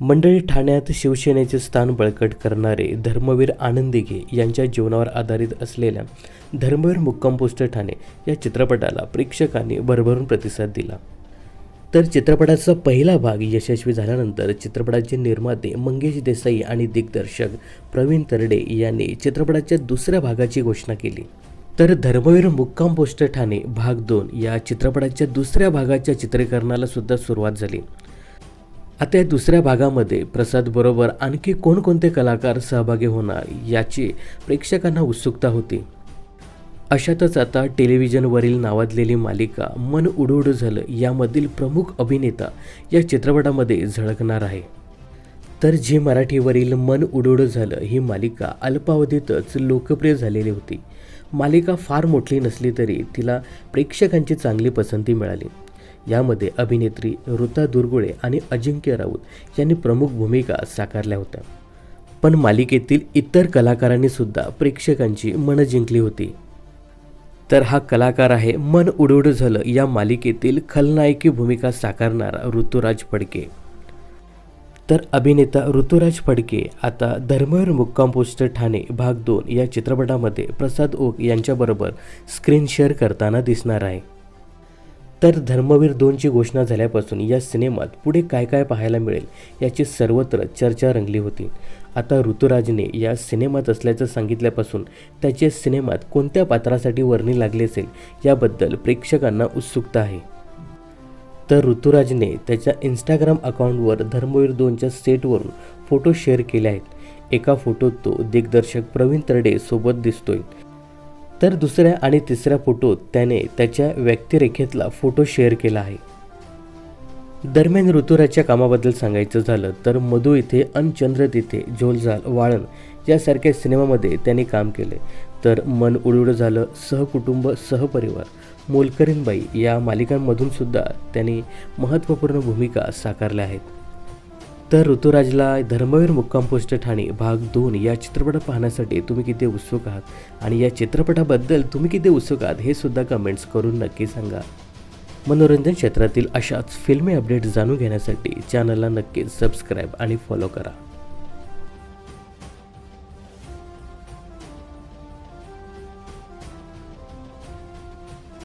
मंडळी ठाण्यात शिवसेनेचे स्थान बळकट करणारे धर्मवीर आनंदिगे यांच्या जीवनावर आधारित असलेल्या धर्मवीर मुक्काम पोस्ट ठाणे या चित्रपटाला प्रेक्षकांनी भरभरून प्रतिसाद दिला. तर चित्रपटाचा पहिला भाग यशस्वी झाल्यानंतर चित्रपटाचे निर्माते मंगेश देसाई आणि दिग्दर्शक प्रवीण तरडे यांनी चित्रपटाच्या दुसऱ्या भागाची घोषणा केली. तर धर्मवीर मुक्काम पोस्ट ठाणे भाग दोन या चित्रपटाच्या दुसऱ्या भागाच्या चित्रीकरणाला सुद्धा सुरुवात झाली. आता या दुसऱ्या भागामध्ये प्रसादबरोबर आणखी कोणकोणते कलाकार सहभागी होणार याची प्रेक्षकांना उत्सुकता होती. अशातच आता टेलिव्हिजनवरील नावाजलेली मालिका मन उडूड झालं यामधील प्रमुख अभिनेता या चित्रपटामध्ये झळकणार आहे. तर झी मराठीवरील मन उडूड झालं ही मालिका अल्पावधीतच लोकप्रिय झालेली होती. मालिका फार मोठी नसली तरी तिला प्रेक्षकांची चांगली पसंती मिळाली. यामध्ये अभिनेत्री ऋता दुर्गुळे आणि अजिंक्य राऊत यांनी प्रमुख भूमिका साकारल्या होत्या. पण मालिकेतील इतर कलाकारांनी सुद्धा प्रेक्षकांची मनं जिंकली होती. तर हा कलाकार आहे मन उडवड झालं या मालिकेतील खलनायकी भूमिका साकारणारा ऋतुराज फडके. तर अभिनेता ऋतुराज फडके आता धर्मवीर मुक्काम पोस्टर ठाणे भाग दोन या चित्रपटामध्ये प्रसाद ओक यांच्याबरोबर स्क्रीन शेअर करताना दिसणार आहे. तर धर्मवीर दोनची घोषणा झाल्यापासून या सिनेमात पुढे काय काय पाहायला मिळेल याची सर्वत्र चर्चा रंगली होती. आता ऋतुराजने या सिनेमात असल्याचं सांगितल्यापासून त्याचे सिनेमात कोणत्या पात्रासाठी वर्णी लागले असेल याबद्दल प्रेक्षकांना उत्सुकता आहे. तर ऋतुराजने त्याच्या इंस्टाग्राम अकाउंटवर धर्मवीर दोनच्या सेटवरून फोटो शेअर केले आहेत. एका फोटोत तो दिग्दर्शक प्रवीण तरडे सोबत दिसतोय. तर दुसऱ्या आणि तिसऱ्या फोटोत त्याने त्याच्या व्यक्तिरेखेतला फोटो शेअर केला आहे. दरम्यान ऋतुराजच्या कामाबद्दल सांगायचं झालं तर मधु इथे अनचंद्र तिथे झोलझाल वाळण यासारख्या सिनेमामध्ये त्यांनी काम केले. तर मन उडुड झालं सहकुटुंब सहपरिवार मोलकरीनबाई या मालिकांमधून सुद्धा त्यांनी महत्त्वपूर्ण भूमिका साकारल्या आहेत. तर ऋतुराजला धर्मवीर मुक्काम पोस्ट ठाणे भाग दोन. या चित्रपट पाहण्यासाठी तुम्ही किती उत्सुक आहात? आणि या चित्रपटाबद्दल तुम्ही किती उत्सुक आहात? हे सुद्धा कमेंट्स करून नक्की सांगा. मनोरंजन क्षेत्रातील अशाच फिल्मी अपडेट जाणून घेण्यासाठी चॅनलला नक्कीच सबस्क्राईब आणि फॉलो करा.